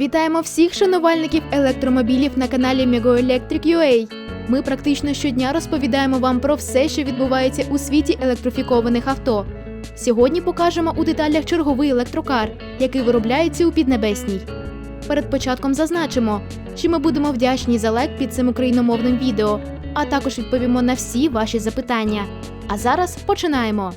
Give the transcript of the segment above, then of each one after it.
Вітаємо всіх шанувальників електромобілів на каналі MegoElectric.ua. Ми практично щодня розповідаємо вам про все, що відбувається у світі електрифікованих авто. Сьогодні покажемо у деталях черговий електрокар, який виробляється у Піднебесній. Перед початком зазначимо, що ми будемо вдячні за лайк під цим україномовним відео, а також відповімо на всі ваші запитання. А зараз починаємо.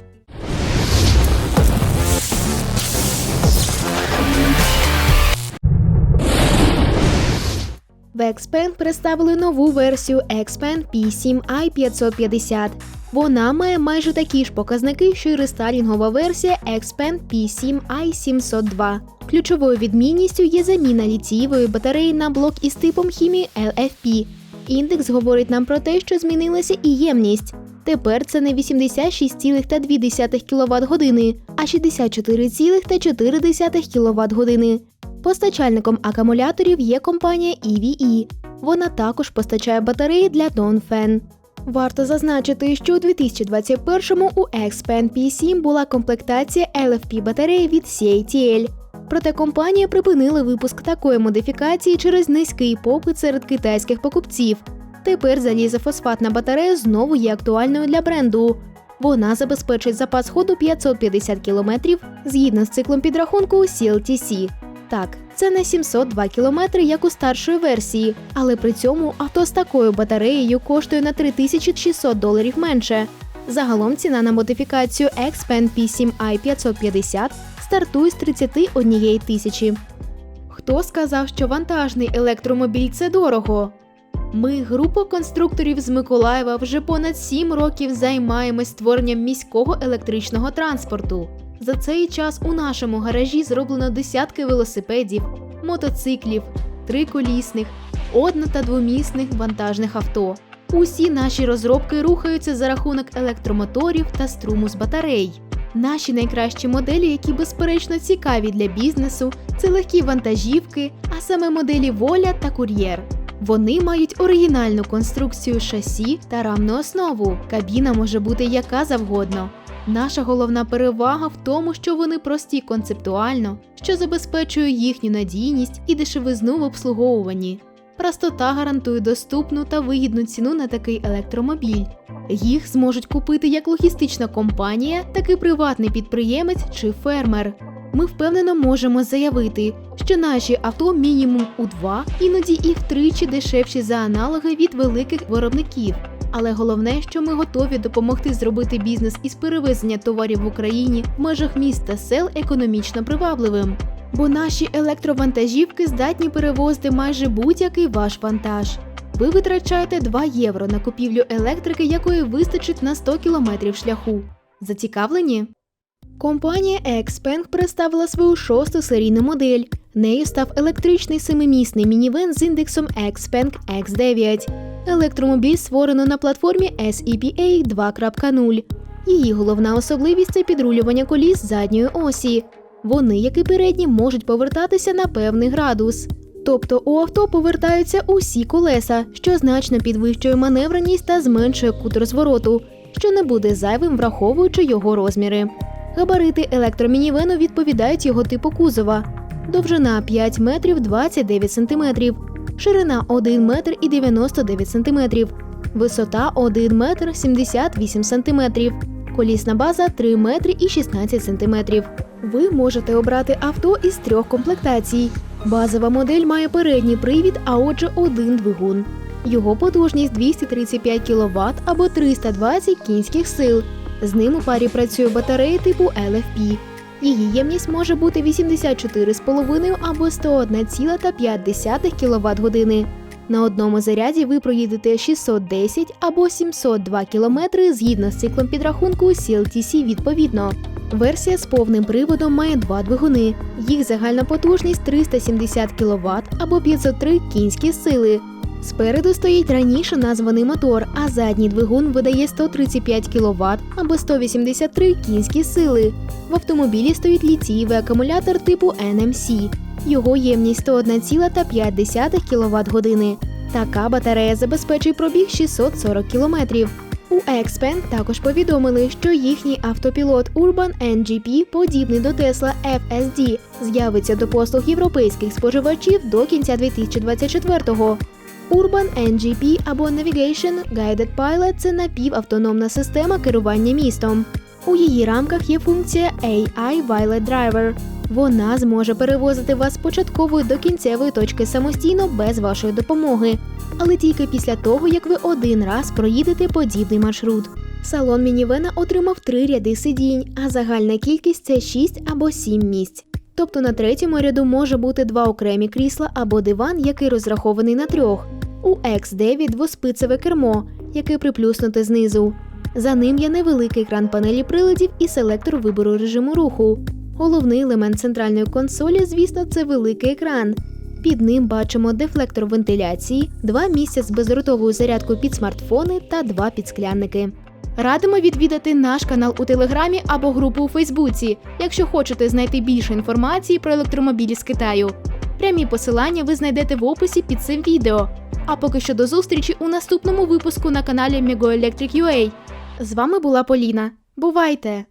В Xpeng представили нову версію Xpeng P7i 550. Вона має майже такі ж показники, що й рестайлінгова версія Xpeng P7i 702. Ключовою відмінністю є заміна літієвої батареї на блок із типом хімії LFP. Індекс говорить нам про те, що змінилася і ємність. Тепер це не 86,2 кВт години, а 64,4 кВт години. Постачальником акумуляторів є компанія EVE. Вона також постачає батареї для Dongfeng. Варто зазначити, що у 2021-му у Xpeng P7 була комплектація LFP батареї від CATL. Проте компанія припинила випуск такої модифікації через низький попит серед китайських покупців. Тепер залізофосфатна батарея знову є актуальною для бренду. Вона забезпечить запас ходу 550 км згідно з циклом підрахунку CLTC. Так, це не 702 км, як у старшої версії, але при цьому авто з такою батареєю коштує на 3600 доларів менше. Загалом ціна на модифікацію Xpeng P7i 550 стартує з 31 тисячі. Хто сказав, що вантажний електромобіль це дорого? Ми, група конструкторів з Миколаєва, вже понад 7 років займаємось створенням міського електричного транспорту. За цей час у нашому гаражі зроблено десятки велосипедів, мотоциклів, триколісних, одно- та двомісних вантажних авто. Усі наші розробки рухаються за рахунок електромоторів та струму з батарей. Наші найкращі моделі, які безперечно цікаві для бізнесу, це легкі вантажівки, а саме моделі Воля та Кур'єр. Вони мають оригінальну конструкцію шасі та рамну основу. Кабіна може бути яка завгодно. Наша головна перевага в тому, що вони прості концептуально, що забезпечує їхню надійність і дешевизну в обслуговуванні. Простота гарантує доступну та вигідну ціну на такий електромобіль. Їх зможуть купити як логістична компанія, так і приватний підприємець чи фермер. Ми впевнено можемо заявити, що наші авто мінімум у два, іноді і втричі дешевші за аналоги від великих виробників. Але головне, що ми готові допомогти зробити бізнес із перевезення товарів в Україні в межах міст та сел економічно привабливим. Бо наші електровантажівки здатні перевозити майже будь-який ваш вантаж. Ви витрачаєте 2 євро на купівлю електрики, якої вистачить на 100 кілометрів шляху. Зацікавлені? Компанія Xpeng представила свою шосту серійну модель. Нею став електричний семимісний мінівен з індексом Xpeng X9. Електромобіль створено на платформі SEPA 2.0. Її головна особливість це підрулювання коліс задньої осі. Вони, як і передні, можуть повертатися на певний градус. Тобто у авто повертаються усі колеса, що значно підвищує маневреність та зменшує кут розвороту, що не буде зайвим, враховуючи його розміри. Габарити електромінівену відповідають його типу кузова. Довжина 5 метрів 29 сантиметрів, ширина 1 метр і 99 сантиметрів, висота 1 метр 78 сантиметрів, колісна база 3 метри і 16 сантиметрів. Ви можете обрати авто із трьох комплектацій. Базова модель має передній привід, а отже один двигун. Його потужність 235 кВт або 320 кінських сил. З ним у парі працює батарея типу LFP. Її ємність може бути 84,5 або 101,5 кВт години. На одному заряді ви проїдете 610 або 702 км згідно з циклом підрахунку CLTC відповідно. Версія з повним приводом має два двигуни. Їх загальна потужність 370 кВт або 503 кінські сили. Спереду стоїть раніше названий мотор, а задній двигун видає 135 кВт або 183 кінські сили. В автомобілі стоїть літієвий акумулятор типу NMC. Його ємність 101,5 кВт години. Така батарея забезпечує пробіг 640 км. У Xpeng також повідомили, що їхній автопілот Urban NGP, подібний до Tesla FSD, з'явиться до послуг європейських споживачів до кінця 2024-го. Urban NGP або Navigation Guided Pilot – це напівавтономна система керування містом. У її рамках є функція AI Violet Driver. Вона зможе перевозити вас з початкової до кінцевої точки самостійно без вашої допомоги, але тільки після того, як ви один раз проїдете подібний маршрут. Салон мінівена отримав три ряди сидінь, а загальна кількість це 6 або 7 місць. Тобто на третьому ряду може бути два окремі крісла або диван, який розрахований на трьох. У X9 двоспицеве кермо, яке приплюснуте знизу. За ним є невеликий екран панелі приладів і селектор вибору режиму руху. Головний елемент центральної консолі, звісно, це великий екран. Під ним бачимо дефлектор вентиляції, два місця з бездротовою зарядкою під смартфони та два підсклянники. Радимо відвідати наш канал у Телеграмі або групу у Фейсбуці, якщо хочете знайти більше інформації про електромобілі з Китаю. Прямі посилання ви знайдете в описі під цим відео. А поки що до зустрічі у наступному випуску на каналі Mego З вами була Поліна. Бувайте!